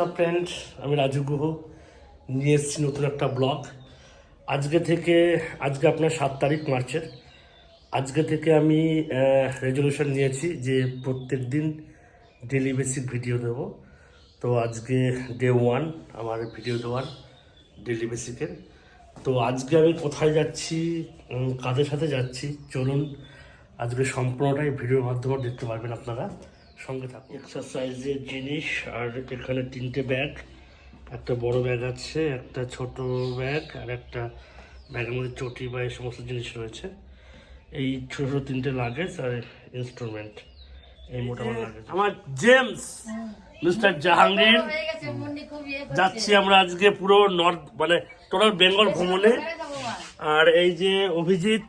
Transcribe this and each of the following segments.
তা ফ্রেন্ড আমি রাজু গুহ। নিয়ে এসেছি নতুন একটা ব্লগ আজকে থেকে, আজকে আপনার সাত তারিখ মার্চের। আজকে থেকে আমি রেজলিউশন নিয়েছি যে প্রত্যেক দিন ডেলি বেসিক ভিডিও দেব। তো আজকে ডে ওয়ান আমার ভিডিও দেওয়ার ডেলি বেসিকের তো আজকে আমি কোথায় যাচ্ছি কাদের সাথে যাচ্ছি, চলুন আজকে সম্পূর্ণটাই ভিডিওর মাধ্যমে দেখতে পারবেন আপনারা। সঙ্গে থাকুন। এক্সারসাইজের জিনিস আর এখানে তিনটে ব্যাগ একটা বড় ব্যাগ আছে একটা ছোট ব্যাগ আর একটা ব্যাগের মধ্যে চটি বা এই সমস্ত জিনিস রয়েছে। এই ছোট ছোট তিনটে লাগেজ আর ইনস্ট্রুমেন্ট এই মোটামুটি লাগেজ আমার জেমস মিস্টার জাহাঙ্গীর হয়ে। যাচ্ছি আমরা আজকে পুরো নর্থ মানে টোটাল বেঙ্গল ভ্রমণে। আর এই যে অভিজিৎ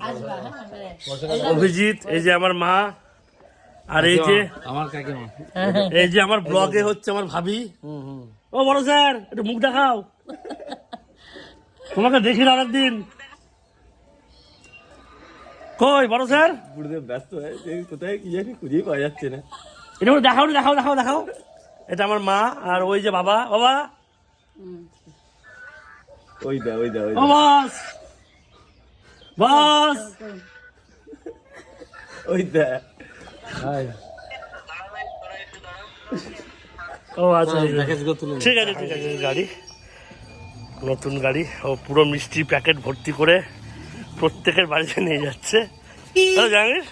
হ্যাঁ, বেড়ে। অভিজিৎ এই যে আমার মা আর এই যে আমার কাকিমা। এই যে আমার ব্লগে হচ্ছে আমার ভাবি। ও বড় স্যার একটু মুখ দেখাও। তোমাকে দেখি না অনেকদিন কই বড় স্যার? গুরুদেব ব্যস্ত হয়ে কোথায় কি জানি খুঁজেই পাওয়া যাচ্ছে না। এটা দেখাও দেখাও দেখাও দেখাও। এটা আমার মা আর ওই যে বাবা বাবা। ওই দা ওই দা ওই বস। বস। ওই দা। ও আচ্ছা ঠিক আছে ঠিক আছে গাড়ি। নতুন গাড়ি। ও পুরো মিষ্টি প্যাকেট ভর্তি করে প্রত্যেকের বাড়িতে নিয়ে যাচ্ছে। জাহাঙ্গীর?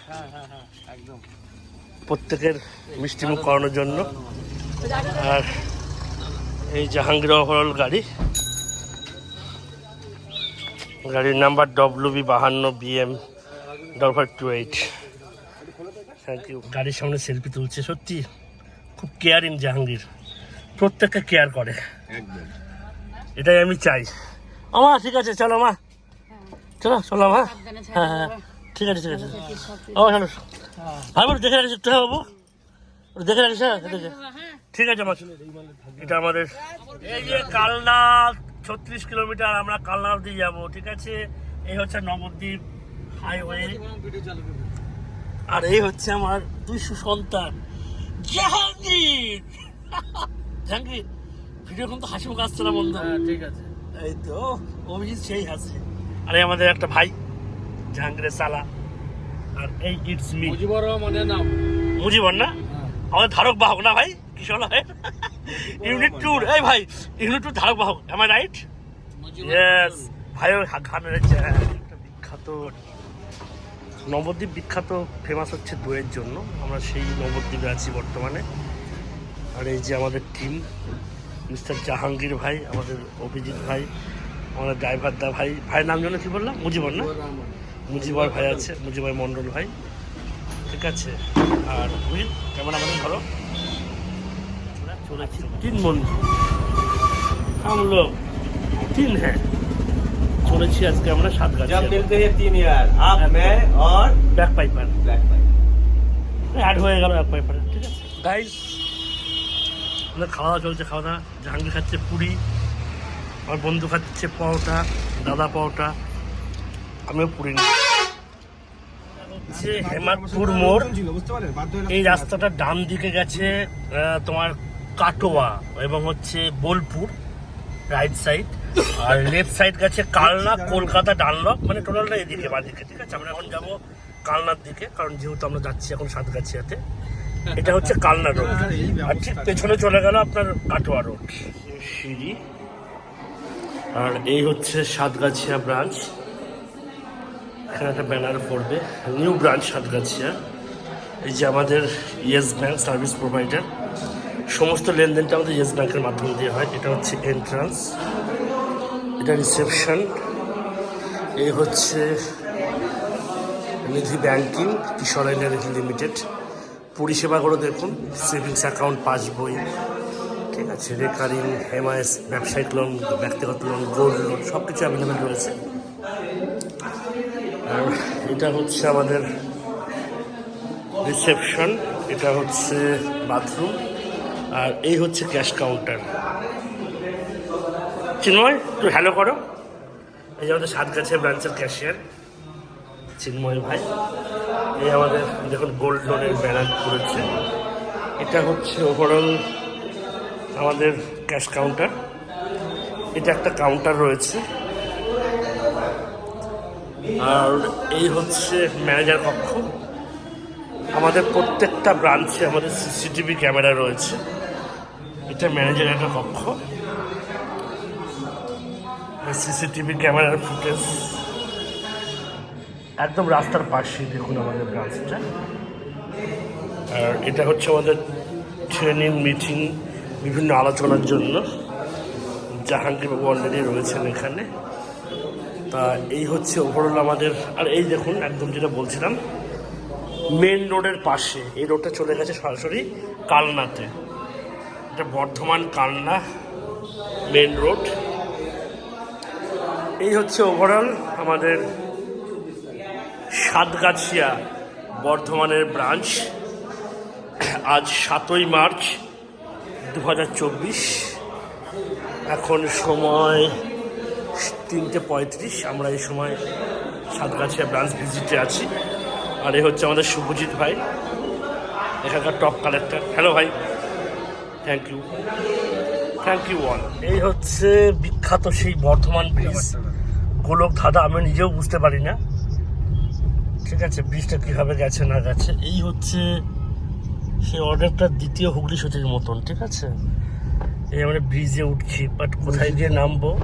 প্রত্যেকের মিষ্টি মুখ করানোর জন্য। আর এই জাহাঙ্গীর ওভারঅল গাড়ি। গাড়ির নাম্বার ডব্লিউ বি বাহান্ন BM double two eight thank you গাড়ির সামনে সেলফি তুলছে সত্যি খুব কেয়ারিং জাহাঙ্গীর। প্রত্যেককে কেয়ার করে। একদম। এটাই আমি চাই। আমা ঠিক আছে চলো মা। চলো চলো মা। হ্যাঁ হ্যাঁ ঠিক আছে ঠিক আছে। ও চলো। ভাই বলো দেখে রাখিস একটু হ্যাঁ বাবু? দেখে রাখিস হ্যাঁ দেখে। ঠিক আছে মা। এটা আমাদের এই যে কালনা ছত্রিশ কিলোমিটার আমরা কালনা অব্দি যাব ঠিক আছে? এই হচ্ছে নবদ্বীপ হাইওয়ে আর এই হচ্ছে আমার দুই সুসন্তান জাহাঙ্গীর! জাহাঙ্গীর ভিডিও কিন্তু হাসি মুখ আসছে না বন্ধু? ঠিক আছে। এই তো অভিজিৎ সেই হাসে আরে আমাদের একটা ভাই জাহাঙ্গীরের সালা আর এই ইটস মি। মুজিবর মানে নাম। মুজিবর না? আমাদের ধারক বাহক না ভাই? কি বলা ইউনিট টুর এই ভাই ইউনিট টুর ধারক বাহক এম আই রাইট ইয়েস ভাইও ঘান রয়েছে একটা বিখ্যাত। নবদ্বীপ বিখ্যাত ফেমাস হচ্ছে দইয়ের জন্য। আমরা সেই নবদ্বীপে আছি বর্তমানে। আর এই যে আমাদের টিম মিস্টার জাহাঙ্গীর ভাই আমাদের অভিজিৎ ভাই আমাদের ড্রাইভার দা ভাই। ভাইয়ের নাম জন্য কী বললাম? মুজিবর না? মুজিবর ভাই আছে মুজিবর মণ্ডল ভাই। ঠিক আছে। আর অভিজিৎ কেমন আমাদের ধরো চলেছি আচ্ছা, তিন বন্ধু। আমলো তিন হ্যাঁ। চলেছি আজকে আমরা সাত গাছ জব মিলতে হে তিন ইয়ার। আপ মে আর ব্ল্যাক পাইপার। অ্যাড হয়ে গেল ব্যাক পাইপার। ঠিক আছে। গাইস আমাদের খাওয়া দাওয়া চলছে খাওয়া দাওয়া। জাহাঙ্গীর খাচ্ছে পুরি। আমার বন্ধু খাচ্ছে পরোটা দাদা পরোটা। আমিও পুরি নিই। হেমাদপুর মোড় এই রাস্তাটা ডান দিকে গেছে তোমার কাটোয়া এবং হচ্ছে বোলপুর রাইট সাইড আর লেফট সাইড গেছে কালনা, কলকাতা ডানলক মানে টোটালটা এদিকে, বাদিকে, ঠিক আছে? আমরা এখন যাব কালনার দিকে, কারণ যেহেতু আমরা যাচ্ছি এখন সাতগাছিয়াতে, এটা হচ্ছে কালনা রোড আর ঠিক পেছনে চলে গেল আপনার কাটোয়া রোড সিঁড়ি। আর এই হচ্ছে সাতগাছিয়া ব্রাঞ্চ এখানে একটা ব্যানার পড়বে নিউ ব্রাঞ্চ সাতগাছিয়া। এই যে আমাদের ইয়েস ব্যাঙ্ক সার্ভিস প্রোভাইডার সমস্ত লেনদেনটা আমাদের ইয়েস ব্যাঙ্কের মাধ্যমে দিয়ে হয়, এটা হচ্ছে এন্ট্রান্স এটা রিসেপশন এই হচ্ছে নিধি ব্যাংকিং, কিশোর নিধি লিমিটেড পরিষেবাগুলো দেখুন সেভিংস অ্যাকাউন্ট পাসবই ঠিক আছে রেকারিং এমআইএস ব্যবসায়িক লোন ব্যক্তিগত লোন গোল্ড লোন সব কিছু অ্যাভেলেবেল রয়েছে। আর এটা হচ্ছে আমাদের রিসেপশন এটা হচ্ছে বাথরুম আর এই হচ্ছে ক্যাশ কাউন্টার চিন্ময়, একটু হ্যালো করো। এই যে আমাদের সাতগাছিয়া ব্রাঞ্চের ক্যাশিয়ার চিন্ময় ভাই। এই আমাদের দেখুন গোল্ড লোনের ব্যানার করেছে। এটা হচ্ছে ওভারঅল আমাদের ক্যাশ কাউন্টার এটা একটা কাউন্টার রয়েছে। আর এই হচ্ছে ম্যানেজার কক্ষ। আমাদের প্রত্যেকটা ব্রাঞ্চে আমাদের সিসিটিভি ক্যামেরা রয়েছে। এটা ম্যানেজার একটা কক্ষ। সিসিটিভি ক্যামেরার ফুটেজ একদম রাস্তার পাশে দেখুন আমাদের ব্রাঞ্চটা আর এটা হচ্ছে আমাদের ট্রেনিং, মিটিং, বিভিন্ন আলোচনার জন্য। জাহাঙ্গীর বাবু অলরেডি রয়েছেন এখানে। তা এই হচ্ছে ওভারঅল আমাদের, আর এই দেখুন, একদম যেটা বলছিলাম মেন রোডের পাশে। এই রোডটা চলে গেছে সরাসরি কালনাতে। এটা বর্ধমান কালনা মেন রোড এই হচ্ছে ওভারঅল আমাদের সাতগাছিয়া বর্ধমানের ব্রাঞ্চ আজ সাতই মার্চ দু হাজার চব্বিশ। এখন সময় তিনটে পঁয়ত্রিশ। আমরা এই সময় সাতগাছিয়া ব্রাঞ্চ ভিজিটে আছি। আর এ হচ্ছে আমাদের শুভজিৎ ভাই, এখানকার টপ কালেক্টর হ্যালো ভাই। Thank you thank you all এই হচ্ছে বিখ্যাত সেই বর্ধমান ব্রিজ গোলক ধাঁধা আমি নিজেও বুঝতে পারি না ঠিক আছে ব্রিজটা কীভাবে গেছে না গেছে? এই হচ্ছে সেই অর্ডারটা দ্বিতীয় হুগলি সচির মতন ঠিক আছে? এই আমরা ব্রিজে উঠছি বাট কোথায় গিয়ে নামবো?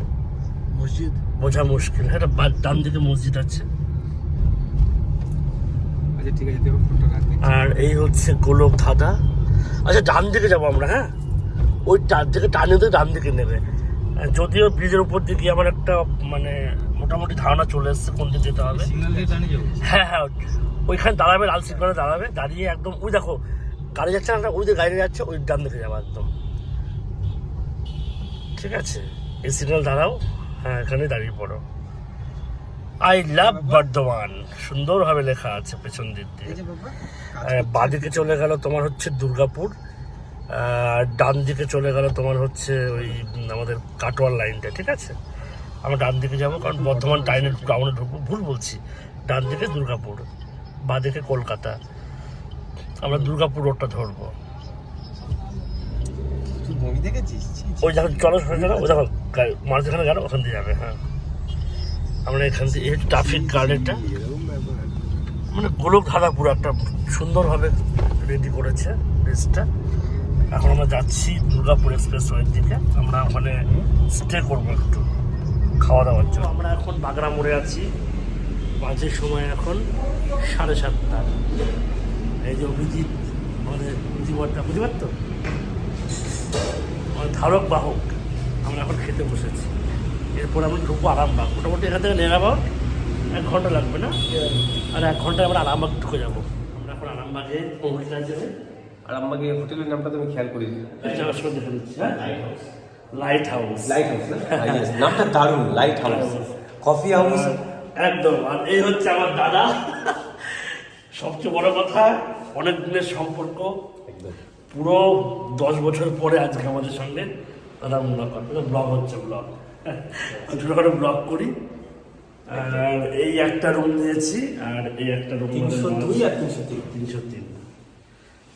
মসজিদ। বোঝা মুশকিল। হ্যাঁ একটা বা- ডান দিকে মসজিদ আছে। আচ্ছা আর এই হচ্ছে গোলক ধাঁধা। আচ্ছা ডান দিকে যাব আমরা হ্যাঁ? ওই ডান দিকে টানে দিয়ে ডান দিকে নেবে। যদিও ব্রিজের উপর দিকে আমার একটা মানে মোটামুটি ধারণা চলে এসছে কোন দিকে যেতে হবে। হ্যাঁ হ্যাঁ ওইখানে দাঁড়াবে লাল সিগনালে দাঁড়াবে দাঁড়িয়ে একদম ওই দেখো গাড়ি যাচ্ছে না ওই যে গাড়ি যাচ্ছে ওই ডান দিকে যাব একদম। ঠিক আছে এই সিগন্যাল দাঁড়াও হ্যাঁ এখানে দাঁড়িয়ে পড়ো। আই লাভ বর্ধমান সুন্দরভাবে লেখা আছে পেছন দিক দিয়ে। বাঁদিকে চলে গেল তোমার হচ্ছে দুর্গাপুর। ডান দিকে চলে গেল তোমার হচ্ছে ওই আমাদের কাটোয়ার লাইনটা ঠিক আছে? আমরা ডান দিকে যাব কারণ বর্ধমান টাইনের গ্রাউন্ডে ঢুকবো ভুল বলছি। ডান দিকে দুর্গাপুর বাঁদিকে কলকাতা। আমরা দুর্গাপুর রোডটা ধরবো। ওই যখন চলো ওই দেখো গাড়ি মাঝখানে যেখানে গেল ওখান দিয়ে যাবে হ্যাঁ। আমরা এখান থেকে এই ট্রাফিক গার্ড এটা এরকম ব্যাপার। মানে গোলক ধাঁধা পুরো একটা সুন্দরভাবে রেডি করেছে ব্রিজটা এখন আমরা যাচ্ছি দুর্গাপুর এক্সপ্রেস ওয়ের দিকে। আমরা ওখানে স্টে করব একটু খাওয়া দাওয়ার জন্য। আমরা এখন বাগড়া মোড়ে আছি। মাঝে সময় এখন সাড়ে সাতটা। এই যে অভিজিৎ আমাদের বুঝিবারটা বুঝিবার তো? আমাদের ধারক বাহক। আমরা এখন খেতে বসেছি। এরপর আমরা ঢুকবো আরামবাগ। মোটামুটি এখান থেকে নেড়াবাগ এক ঘণ্টা লাগবে না? আর এক ঘন্টায় আমরা আরামবাগ ঢুকে যাব। আমরা এখন আরামবাগে পৌঁছার জন্য আর আমাকে হোটেলের নামটা তুমি খেয়াল করিস যাওয়ার সময় দেখে হ্যাঁ? লাইট হাউস লাইট হাউস নামটা দারুণ লাইট হাউস কফি হাউস একদম আর এই হচ্ছে আমার দাদা। সবচেয়ে বড় কথা অনেক দিনের সম্পর্ক। একদম। পুরো দশ বছর পরে আজকে আমাদের সঙ্গে দাদা মুলাকাত ব্লগ হচ্ছে ব্লগ ছোটোখাটো ব্লগ করি। আর এই একটা রুম নিয়েছি আর এই একটা রুম তিনশো দুই আর তিনশো তিন। তিনশো তিন।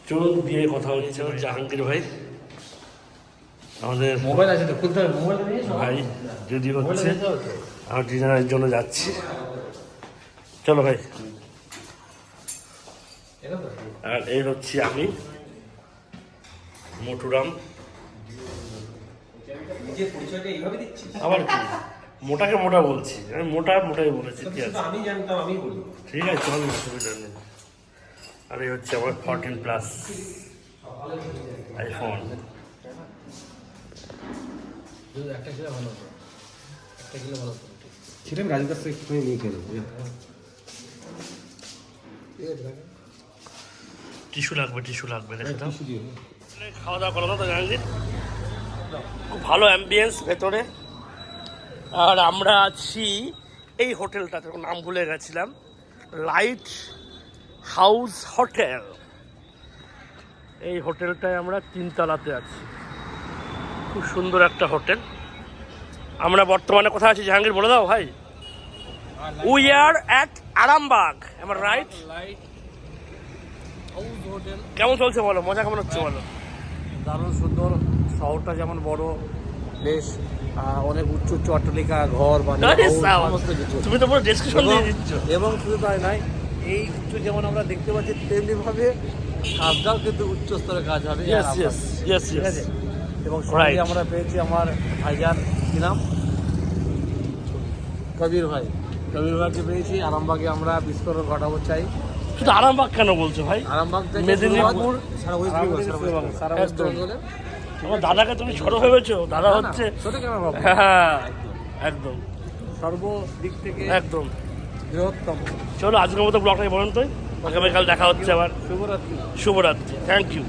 চলুন দিয়ে কথা হচ্ছে জাহাঙ্গীর ভাই। আমাদের মোবাইল আছে তো খুলতে হবে মোবাইল ভাই রেডি হচ্ছে আমার ডিনারের জন্য যাচ্ছি। চলো ভাই। আর এই হচ্ছে আমি মোটুরাম। আবার কি? মোটাকে মোটা বলছি। আমি মোটা মোটাই বলেছি কি আছে। আমি জানতাম আমি বলি। ঠিক আছে চল অসুবিধা নেই আর এই হচ্ছে আমার ফোরটিন প্লাস আইফোন একটা খেলে ভালো একটা খেলে ভালো সেটা আমি রাজুর কাছ থেকে একটুখানি নিয়ে টিস্যু লাগবে টিস্যু লাগবে দাও খাওয়া দাওয়া করো না তো জাহাঙ্গীর খুব ভালো অ্যাম্বিয়েন্স ভেতরে। আর আমরা আছি এই হোটেলটাতে নাম ভুলে গেছিলাম। Light house hotel. এই হোটেলটায় আমরা তিনতলাতে আছি। খুব সুন্দর একটা হোটেল। আমরা বর্তমানে কোথায় আছি জাহাঙ্গীর বলে দাও ভাই? উই আর অ্যাট আরামবাগ আমার রাইট কেমন চলছে বলো মজা কেমন হচ্ছে বলো? দারুণ সুন্দর শহরটা যেমন বড় বেশ অনেক উচ্চ উচ্চ অট্টালিকা ঘর সাবাস। সমস্ত কিছু। তুমি তো পুরো ডেসক্রিপশন দিয়ে এবং- দিচ্ছ। এবং শুধু তাই নয় এই উচ্চ যেমন আমরা দেখতে পাচ্ছি তেমনিভাবে কাজটাও কিন্তু উচ্চ স্তরের কাজ হবে। ইয়েস ইয়েস ইয়েস ঠিক আছে? এবং. সঙ্গে আমরা পেয়েছি আমার ভাইজান কি নাম? কবির ভাই। কবির ভাইকে পেয়েছি আরামবাগে আমরা বিস্ফোরণ ঘটাবো চাই। শুধু আরামবাগ কেন বলছো ভাই? আরামবাগ মেদিনীপুর, সারা ওয়েস্ট বেঙ্গল সারা ওয়েস্ট বেঙ্গল, সারা ওয়েস্ট একদম। বেঙ্গলে। আমার দাদাকে তুমি ছোট ভেবেছো? দাদা হচ্ছে ছোট কেন হ্যাঁ একদম। সর্বদিক থেকে একদম। বৃহত্তম। চলো আজকের মতো ব্লগটাই বলুন তো। আগামীকাল দেখা হচ্ছে আবার। শুভরাত্রি। শুভরাত্রি। Thank you